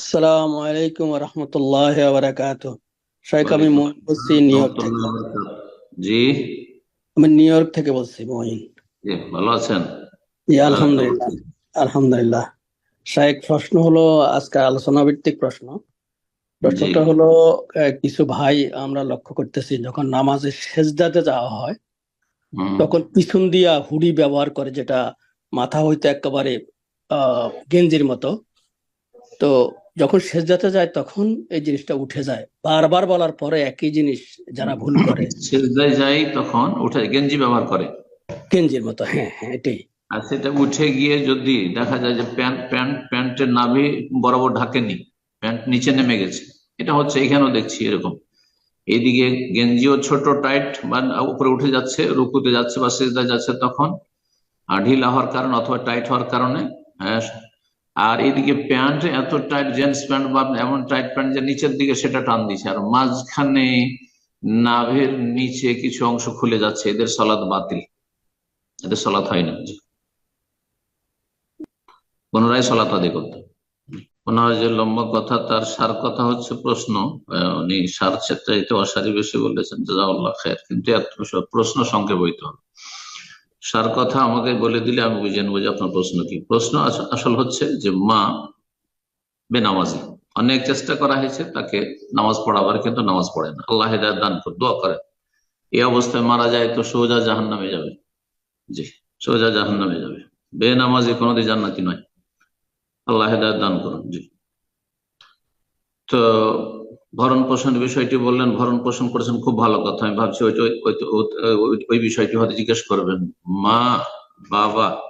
আসসালামু আলাইকুম রহমতুল্লাহ বারাকাত শেখ আমি মহিন বলছি নিউ ইয়র্ক থেকে। জি। আমি নিউ ইয়র্ক থেকে বলছি মহিন। জি ভালো আছেন? জি আলহামদুলিল্লাহ আলহামদুলিল্লাহ। শেখ প্রশ্ন হলো আজকে আলোচনা ভিত্তিক প্রশ্ন। প্রশ্নটা হলো কিছু ভাই আমরা লক্ষ্য করতেছি যখন নামাজে সেজদাতে যাওয়া হয় তখন পিছন দিয়া হুডি ব্যবহার করে যেটা মাথা হইতে একেবারে আহ গেঞ্জির মতো। তো যখন সেজদাতে যায় তখন এই জিনিসটা উঠে যায়। বারবার বলার পরে একই জিনিস যারা ভুল করে। সিজদায় যায় তখন উঠে গেঞ্জি ব্যবহার করে? গেঞ্জির মতো হ্যাঁ হ্যাঁ এটাই। আর সেটা উঠে গিয়ে যদি দেখা যায় যে প্যান্ট প্যান্ট প্যান্টের নাভি বরাবর ঢাকেনি প্যান্ট নিচে নেমে গেছে। এটা হচ্ছে এখানেও দেখছি এরকম। এইদিকে গেঞ্জিও ছোট টাইট বা উপরে উঠে যাচ্ছে রুকুতে যাচ্ছে বা সিজদায় যাচ্ছে তখন। আর ঢিলা হওয়ার কারণে অথবা টাইট হওয়ার কারণে হ্যাঁ আর এদিকে প্যান্ট এত টাইট জেন্টস প্যান্ট বা এমন টাইট প্যান্ট যে নিচের দিকে সেটা টান দিচ্ছে আর মাঝখানে নাভের নিচে কিছু অংশ খুলে যাচ্ছে, এদের সলাদ বাতিল। এদের সলাৎ হয় না। পুনরায় সলাত আদি করতে। পুনরায় যে লম্বা কথা, তার সার কথা হচ্ছে প্রশ্ন। উনি সার চাইতে অসারি বেশি বলেছেন জাজাউল্লাহ খের কিন্তু এত প্রশ্ন সংক্ষেপ হইতে হবে। সার কথা আমাকে বলে দিলে আমি বুঝে নেব যে আপনার প্রশ্ন কি। প্রশ্ন আসল হচ্ছে যে মা বেনামাজি। অনেক চেষ্টা করা হয়েছে তাকে নামাজ পড়াবার, কিন্তু নামাজ পড়ে না। আল্লাহ দান করে দোয়া করে। এই অবস্থায় মারা যায় তো সোজা জাহান নামে যাবে। জি, সোজা জাহান নামে যাবে। বেনামাজি কোনোদিন জান্নাতি নয়। আল্লাহ দান করুন জি। তো ভরণ পোষণের বিষয়টি বললেন, ভরণ পোষণ করেছেন, খুব ভালো কথা। আমি ভাবছি ওই ওই- বিষয়টি হয়তো জিজ্ঞেস করবেন। মা, বাবা,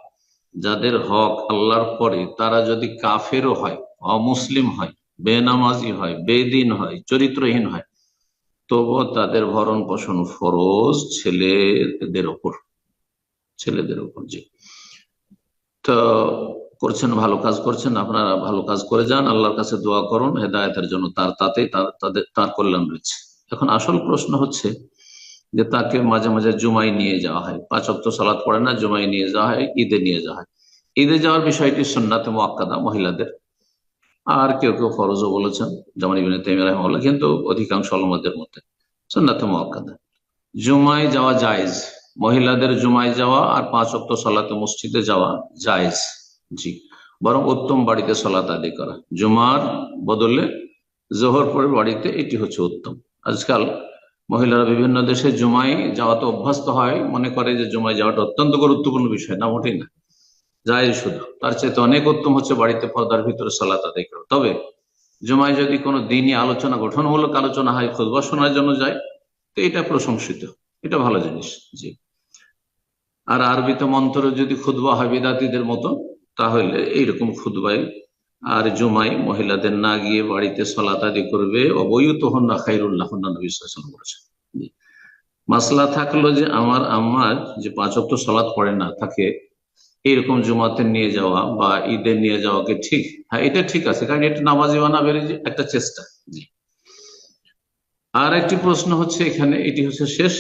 যাদের হক আল্লাহর পরে, তারা যদি কাফেরও হয়, অমুসলিম হয়, বেনামাজি হয়, বেদিন হয়, চরিত্রহীন হয়, তবুও তাদের ভরণ পোষণ ফরজ ছেলেদের ওপর। ছেলেদের ওপর, জি। তো করছেন, ভালো কাজ করছেন, আপনারা ভালো কাজ করে যান, আল্লাহর কাছে দোয়া করুন, হেদায়তের জন্য তার তার, তাদের, তার কল্যাণ রয়েছে। এখন আসল প্রশ্ন হচ্ছে যে তাকে মাঝে মাঝে জুমাই নিয়ে যাওয়া হয়। পাঁচ অক্ট সালাদ পড়ে না, জুমাই নিয়ে যাওয়া হয়, ঈদে নিয়ে যাওয়া হয়। ঈদে যাওয়ার বিষয়টি সুন্নাতে মোয়াক্কাদা, মহিলাদের। আর কেউ কেউ ফরজও বলেছেন, যেমন ইবিন তাইমিয়া রাহিমাহুল্লাহ, কিন্তু অধিকাংশ অলমদের মধ্যে সুন্নাতে মোয়াক্কাদা। জুমায় যাওয়া জায়েজ। মহিলাদের জুমায় যাওয়া আর পাঁচ অক্ট সালাতে মসজিদে যাওয়া জায়েজ। জি। বরং উত্তম বাড়িতে সলাত আদি করা। জুমার বদলে জোহর পরে বাড়িতে এটি হচ্ছে উত্তম। আজকাল মহিলারা বিভিন্ন দেশে জুমাই যাওয়াতে অভ্যস্ত হয়। মনে করে যে জুমায় যাওয়াটা অত্যন্ত গুরুত্বপূর্ণ বিষয়। না, মোটেই না। যাই শুধু। তার চাইতে অনেক উত্তম হচ্ছে বাড়িতে পর্দার ভিতরে সালাত আদায় করা। তবে জুমায় যদি কোনো দিনই আলোচনা, গঠনমূলক আলোচনা হয় খুদবা শোনার জন্য যায়, তো এটা প্রশংসিত। এটা ভালো জিনিস। জি। আর আরবিতে মন্ত্র যদি খুদবা হয়, বিদাতিদের মতো তাহলে এইরকম খুদবাই আর জুমাই মহিলাদের না গিয়ে বাড়িতে সলাত আদি করবে অবৈত হন না খাইরুল্লাহ নবী বলেছেন। মাসলা থাকল যে আমার আম্মার যে পাঁচ অক্ট সলাৎ পড়ে না, তাকে এইরকম জুমাতে নিয়ে যাওয়া বা ঈদে নিয়ে যাওয়াকে ঠিক? হ্যাঁ এটা ঠিক আছে, কারণ এটা নামাজি বানাবের যে একটা চেষ্টা। আর একটি প্রশ্ন হচ্ছে এখানে, এটি হচ্ছে শেষ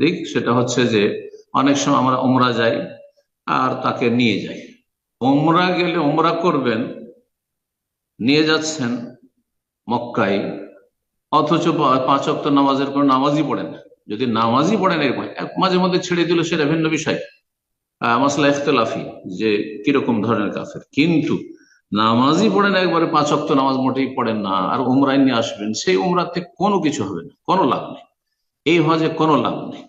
দিক, সেটা হচ্ছে যে অনেক সময় আমরা ওমরা যাই আর তাকে নিয়ে যাই। ওমরা গেলে ওমরা করবেন, নিয়ে যাচ্ছেন মক্কায়, অথচ পাঁচ অক্ট নামাজের কোনো নামাজই পড়েন যদি নামাজই পড়েন এরকম, এক মাঝে মধ্যে ছেড়ে দিল সেটা ভিন্ন বিষয়। মাসলা ইখতলাফি, যে কীরকম ধরনের কাফের। কিন্তু নামাজই পড়েন একবারে, পাঁচ অক্ট নামাজ মোটেই পড়েন না, আর উমরায় নিয়ে আসবেন, সেই উমরাতে কোনো কিছু হবে না, কোনো লাভ নেই। এই হজে কোনো লাভ নেই।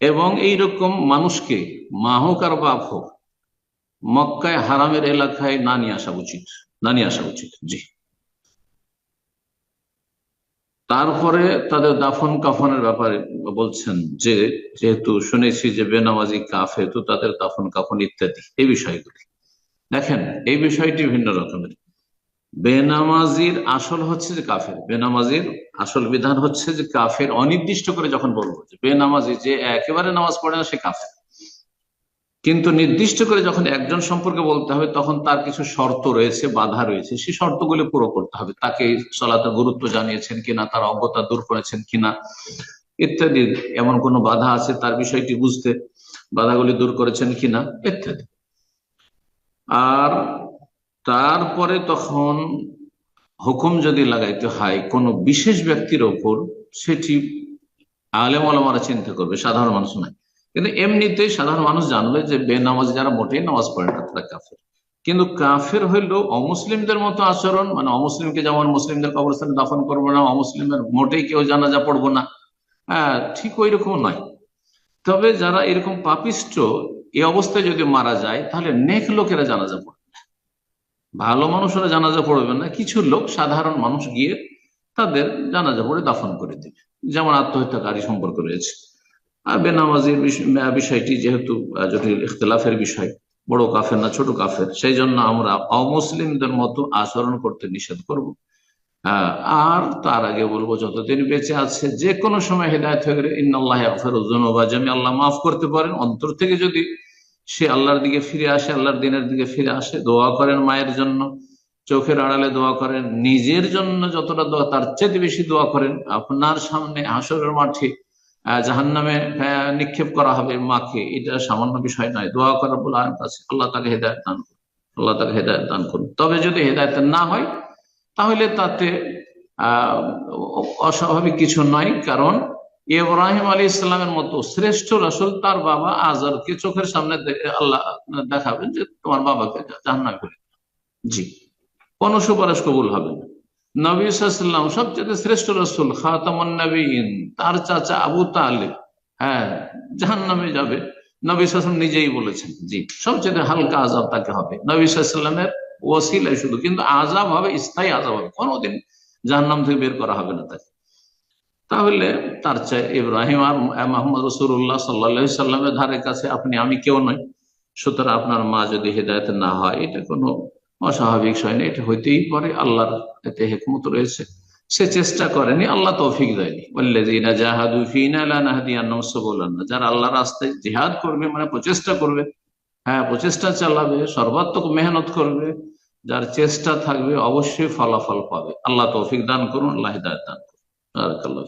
এবং এইরকম মানুষকে, মা হোক আর বাপ হোক মক্কায় হারামের এলাকায় না নিয়ে আসা উচিত, না নিয়ে আসা উচিত, জি। তারপরে তাদের দাফন কাফনের ব্যাপারে বলছেন যে, যেহেতু শুনেছি যে বেনামাজি কাফে তো তাদের দাফন কাফন ইত্যাদি, এই বিষয়গুলি। দেখেন, এই বিষয়টি ভিন্ন রকমের। বেনামাজির আসল হচ্ছে যে কাফের, বেনামাজির আসল বিধান হচ্ছে যে কাফের অনির্দিষ্ট করে যখন বলব যে বেনামাজি যে একেবারে নামাজ পড়ে না, সে কাফের। কিন্তু নির্দিষ্ট করে যখন একজন সম্পর্কে বলতে হবে, তখন তার কিছু শর্ত রয়েছে, বাধা রয়েছে। সেই শর্তগুলি পুরো করতে হবে। তাকে সলাতের গুরুত্ব জানিয়েছেন কিনা, তার অজ্ঞতা দূর করেছেন কিনা, ইত্যাদি। এমন কোনো বাধা আছে তার বিষয়টি বুঝতে, বাধাগুলি দূর করেছেন কিনা, ইত্যাদি। আর তারপরে তখন হুকুম যদি লাগাইতে হয়, কোনো বিশেষ ব্যক্তির ওপর, সেটি আলেম আলমারা চিন্তা করবে, সাধারণ মানুষ নয়। কিন্তু এমনিতে সাধারণ মানুষ জানবে যে বেনামাজ যারা মোটেই নামাজ পড়ে না, তারা কাফের। কিন্তু কাফের হইল অমুসলিমদের মতো আচরণ মানে অমুসলিমকে যেমন মুসলিমদের কবরস্থানে দাফন করব না, অমুসলিমের মোটেই কেউ জানাজা পড়ব না হ্যাঁ ঠিক ওই রকম নয়। তবে যারা এরকম পাপিষ্ট, এ অবস্থায় যদি মারা যায়, তাহলে নেক লোকেরা জানাজা পড়বে না। ভালো মানুষরা জানাজা পড়বে না। কিছু লোক, সাধারণ মানুষ গিয়ে তাদের জানাজা পড়ে দাফন করে দেবে। যেমন আত্মহত্যাকারী সম্পর্ক রয়েছে। আর বেনামাজির বিষ- বিষয়টি যেহেতু জটিল ইখতলাফের বিষয়, বড় কাফের না ছোট কাফের, সেই জন্য আমরা অমুসলিমদের মতো আচরণ করতে নিষেধ করব। আর তার আগে বলব, যতদিন বেঁচে আছে যে কোনো সময় হেদায়ত হয়ে গেলে ইন্নআল্লাহ জামি আল্লাহ মাফ করতে পারেন, অন্তর থেকে যদি সে আল্লাহর দিকে ফিরে আসে, আল্লাহর দিনের দিকে ফিরে আসে, দোয়া করেন মায়ের জন্য, চোখের আড়ালে দোয়া করেন, নিজের জন্য যতটা দোয়া, তার চেয়ে বেশি দোয়া করেন, আপনার সামনে হাসরের মাঠে জাহান নামে নিক্ষেপ করা হবে মাকে। এটা সামান্য বিষয় নয়। দোয়া করার বলে আছে আল্লাহ তাকে হেদায়ত দান করুন। আল্লাহ তাকে হেদায়ত দান করুন। তবে যদি হেদায়ত না হয়, তাহলে তাতে অস্বাভাবিক কিছু নয়। কারণ ইব্রাহিম আলী ইসলামের মতো শ্রেষ্ঠ রসুল তার বাবা আজরকে চোখের সামনে আল্লাহ দেখাবেন যে তোমার বাবাকে জাহান্নামে করে জি। কোন সুপারিশ কবুল হবে না। নবী সাল্লাম সবচেয়ে শ্রেষ্ঠ রসুল খাতামন নবীন, তার চাচা আবু তালেব। হ্যাঁ জাহান নামে যাবে। নবী সাল্লাম নিজেই বলেছেন, জি, সবচেয়ে হালকা আজাব তাকে হবে। নবী সাল্লামের ওসিলাই শুধু, কিন্তু আজাব হবে, স্থায়ী আজাব হবে। কোনোদিন জাহান্নাম থেকে বের করা হবে না তাকে। তাহলে তার চাই ইব্রাহিম আর মোহাম্মদ রসুল্লাহ সাল্লা সাল্লামের ধারে কাছে আপনি, আমি কেউ নই। সুতরাং আপনার মা যদি হেদায়ত না হয়, এটা কোনো অস্বাভাবিক বিষয় না এটা হইতেই পারে, আল্লাহর এতে হেকমত রয়েছে। সে চেষ্টা করেনি, আল্লাহ তৌফিক দেয়নি। ওয়াল্লাযীনা জাহাদু ফীনা সুবুলানা যারা আল্লাহর রাস্তায় জিহাদ করবে মানে প্রচেষ্টা করবে হ্যাঁ প্রচেষ্টা চালাবে, সর্বাত্মক মেহনত করবে, যার চেষ্টা থাকবে, অবশ্যই ফলাফল পাবে। আল্লাহ তৌফিক দান করুন, আল্লাহ দান করুন।